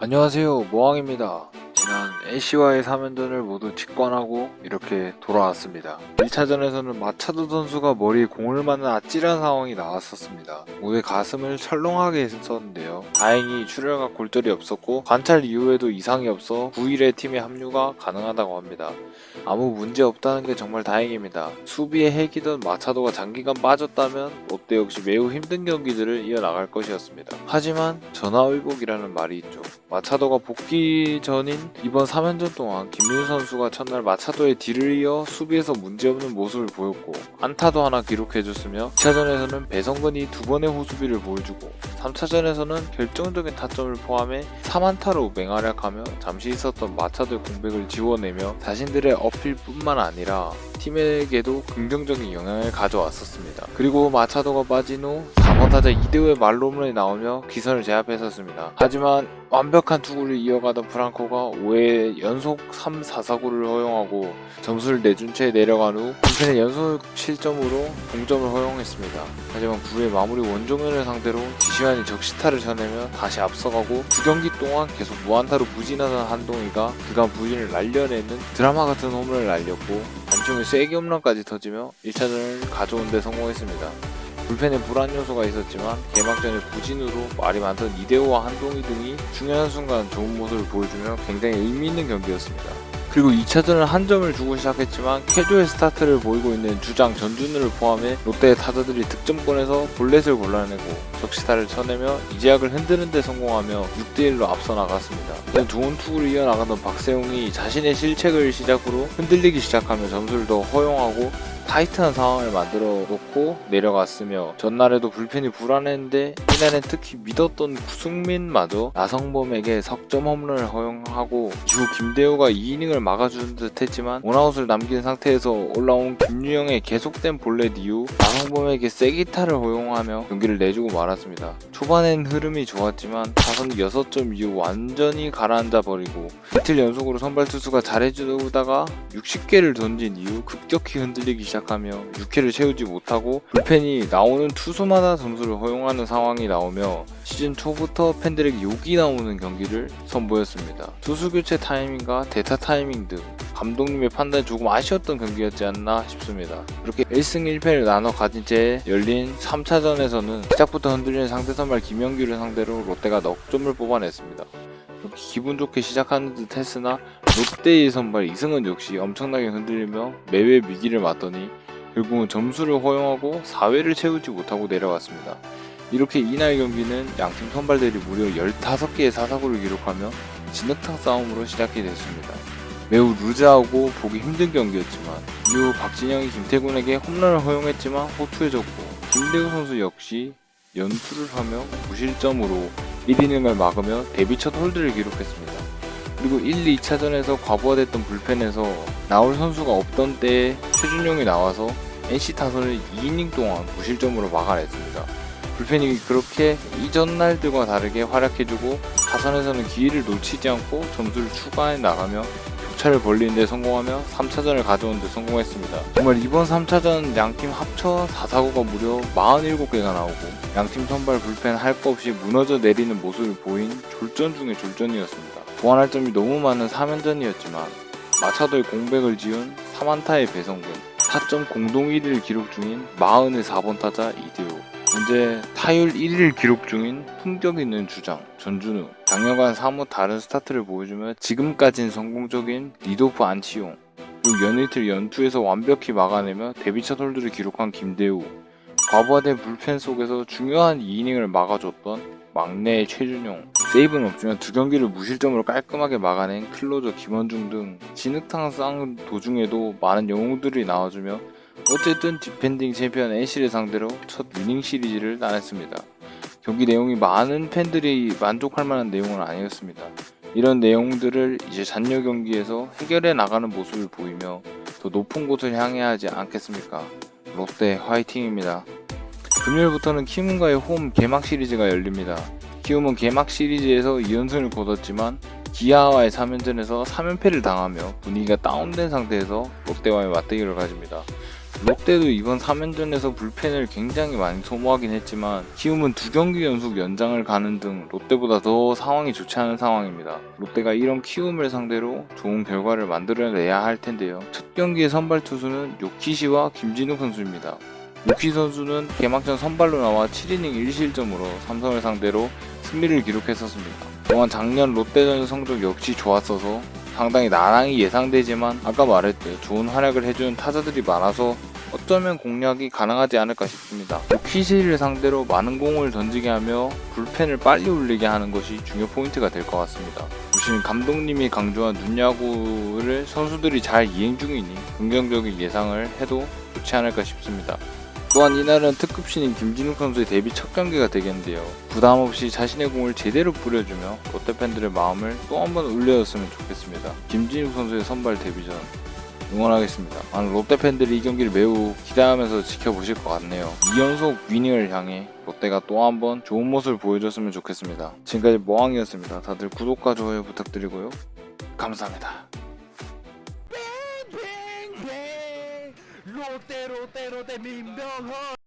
안녕하세요. 모항입니다 지난 NC와의 3연전을 모두 직관하고 이렇게 돌아왔습니다. 1차전에서는 마차도 선수가 머리에 공을 맞는 아찔한 상황이 나왔었습니다. 모두의 가슴을 철렁하게 했었는데요. 다행히 출혈과 골절이 없었고 관찰 이후에도 이상이 없어 9일의 팀의 합류가 가능하다고 합니다. 아무 문제 없다는 게 정말 다행입니다. 수비의 핵이던 마차도가 장기간 빠졌다면 롯데 역시 매우 힘든 경기들을 이어나갈 것이었습니다. 하지만 전화위복이라는 말이 있죠. 마차도가 복귀 전인 이번 3연전 동안 김민수 선수가 첫날 마차도의 뒤를 이어 수비에서 문제없는 모습을 보였고 안타도 하나 기록해줬으며 2차전에서는 배성근이 두 번의 호수비를 보여주고 3차전에서는 결정적인 타점을 포함해 3안타로 맹활약하며 잠시 있었던 마차도의 공백을 지워내며 자신들의 어필뿐만 아니라 팀에게도 긍정적인 영향을 가져왔었습니다. 그리고 마차도가 빠진 후 4번 타자 이대호의 말로문에 나오며 기선을 제압했었습니다. 하지만 완벽한 투구를 이어가던 프랑코가 5회 연속 3, 4사구를 허용하고 점수를 내준 채 내려간 후 불펜의 연속 7점으로 동점을 허용했습니다. 하지만 9회 마무리 원종현을 상대로 지시환이 적시타를 쳐내며 다시 앞서가고 두 경기 동안 계속 무안타로 부진하던 한동희가 그간 부진을 날려내는 드라마 같은 홈런을 날렸고 단중에 쐐기 홈런까지 터지며 1차전을 가져온 데 성공했습니다. 불펜에 불안 요소가 있었지만 개막전에 부진으로 말이 많던 이대호와 한동희 등이 중요한 순간 좋은 모습을 보여주며 굉장히 의미 있는 경기였습니다. 그리고 2차전은 한 점을 주고 시작했지만 캐주얼 스타트를 보이고 있는 주장 전준우를 포함해 롯데의 타자들이 득점권에서 볼넷을 골라내고 적시타를 쳐내며 이재학을 흔드는 데 성공하며 6대1로 앞서 나갔습니다. 좋은 투구를 이어나가던 박세웅이 자신의 실책을 시작으로 흔들리기 시작하며 점수를 더 허용하고 타이트한 상황을 만들어 놓고 내려갔으며 전날에도 불펜이 불안했는데 이날엔 특히 믿었던 구승민마저 나성범에게 석점 홈런을 허용하고 이후 김대호가 2이닝을 막아주는 듯 했지만 원아웃을 남긴 상태에서 올라온 김유영의 계속된 볼넷 이후 나성범에게 세기타를 허용하며 경기를 내주고 말았습니다. 초반엔 흐름이 좋았지만 타선 6점 이후 완전히 가라앉아 버리고 이틀 연속으로 선발 투수가 잘해주다가 60개를 던진 이후 급격히 흔들리기 시작 하며 6회를 채우지 못하고 불펜이 나오는 투수마다 점수를 허용하는 상황이 나오며 시즌 초부터 팬들에게 욕이 나오는 경기를 선보였습니다. 투수 교체 타이밍과 대타 타이밍 등 감독님의 판단이 조금 아쉬웠던 경기였지 않나 싶습니다. 이렇게 1승 1패를 나눠 가진 채 열린 3차전에서는 시작부터 흔들리는 상대 선발 김영규를 상대로 롯데가 넉 점을 뽑아냈습니다. 기분 좋게 시작하는 듯 했으나 롯데의 선발 이승은 역시 엄청나게 흔들리며 매회 위기를 맞더니 결국은 점수를 허용하고 4회를 채우지 못하고 내려갔습니다. 이렇게 이날 경기는 양팀 선발들이 무려 15개의 사사구를 기록하며 진흙탕 싸움으로 시작이 됐습니다. 매우 루즈하고 보기 힘든 경기였지만 이후 박진영이 김태군에게 홈런을 허용했지만 호투해졌고 김대우 선수 역시 연투를 하며 무실점으로 1이닝을 막으며 데뷔 첫 홀드를 기록했습니다. 그리고 1, 2차전에서 과부하됐던 불펜에서 나올 선수가 없던 때에 최준용이 나와서 NC 타선을 2이닝 동안 무실점으로 막아냈습니다. 불펜이 그렇게 이전 날들과 다르게 활약해주고 타선에서는 기회를 놓치지 않고 점수를 추가해 나가며 격차를 벌리는 데 성공하며 3차전을 가져온 데 성공했습니다. 정말 이번 3차전 양팀 합쳐 4사구가 무려 47개가 나오고 양팀 선발 불펜 할거 없이 무너져 내리는 모습을 보인 졸전 중의 졸전이었습니다. 보완할 점이 너무 많은 3연전이었지만 마차도의 공백을 지운 3안타의 배성근 타점 공동 1위를 기록 중인 마흔의 4번 타자 이대호 현재 타율 1위를 기록 중인 품격 있는 주장 전준우 작년과는 사뭇 다른 스타트를 보여주며 지금까진 성공적인 리도프 안치용 그리고 연이틀 연투에서 완벽히 막아내며 데뷔 첫 홀드를 기록한 김대우 과부하된 불펜 속에서 중요한 2이닝을 막아줬던 막내의 최준용 세이브는 없지만 두 경기를 무실점으로 깔끔하게 막아낸 클로저 김원중 등 진흙탕 싸움 도중에도 많은 영웅들이 나와주며 어쨌든 디펜딩 챔피언 NC를 상대로 첫 위닝 시리즈를 따냈습니다. 경기 내용이 많은 팬들이 만족할 만한 내용은 아니었습니다. 이런 내용들을 이제 잔여 경기에서 해결해 나가는 모습을 보이며 더 높은 곳을 향해야 하지 않겠습니까? 롯데 화이팅입니다. 금요일부터는 키움과의 홈 개막 시리즈가 열립니다. 키움은 개막 시리즈에서 2연승을 거뒀지만 기아와의 3연전에서 3연패를 당하며 분위기가 다운된 상태에서 롯데와의 맞대결을 가집니다. 롯데도 이번 3연전에서 불펜을 굉장히 많이 소모하긴 했지만 키움은 두 경기 연속 연장을 가는 등 롯데보다 더 상황이 좋지 않은 상황입니다. 롯데가 이런 키움을 상대로 좋은 결과를 만들어내야 할 텐데요. 첫 경기의 선발 투수는 요키시와 김진욱 선수입니다. 요키 선수는 개막전 선발로 나와 7이닝 1실점으로 삼성을 상대로 승리를 기록했었습니다. 또한 작년 롯데전 성적 역시 좋았어서 상당히 나랑이 예상되지만 아까 말했듯 좋은 활약을 해주는 타자들이 많아서 어쩌면 공략이 가능하지 않을까 싶습니다. 요키시를 상대로 많은 공을 던지게 하며 불펜을 빨리 올리게 하는 것이 중요 포인트가 될 것 같습니다. 무신 감독님이 강조한 눈야구를 선수들이 잘 이행 중이니 긍정적인 예상을 해도 좋지 않을까 싶습니다. 또한 이날은 특급 신인 김진욱 선수의 데뷔 첫 경기가 되겠는데요. 부담 없이 자신의 공을 제대로 뿌려주며 롯데 팬들의 마음을 또 한 번 울려줬으면 좋겠습니다. 김진욱 선수의 선발 데뷔전 응원하겠습니다. 아는 롯데 팬들이 이 경기를 매우 기대하면서 지켜보실 것 같네요. 2연속 위닝을 향해 롯데가 또 한 번 좋은 모습을 보여줬으면 좋겠습니다. 지금까지 모항이었습니다. 다들 구독과 좋아요 부탁드리고요. 감사합니다. 롯데 롯데 롯데 민병헌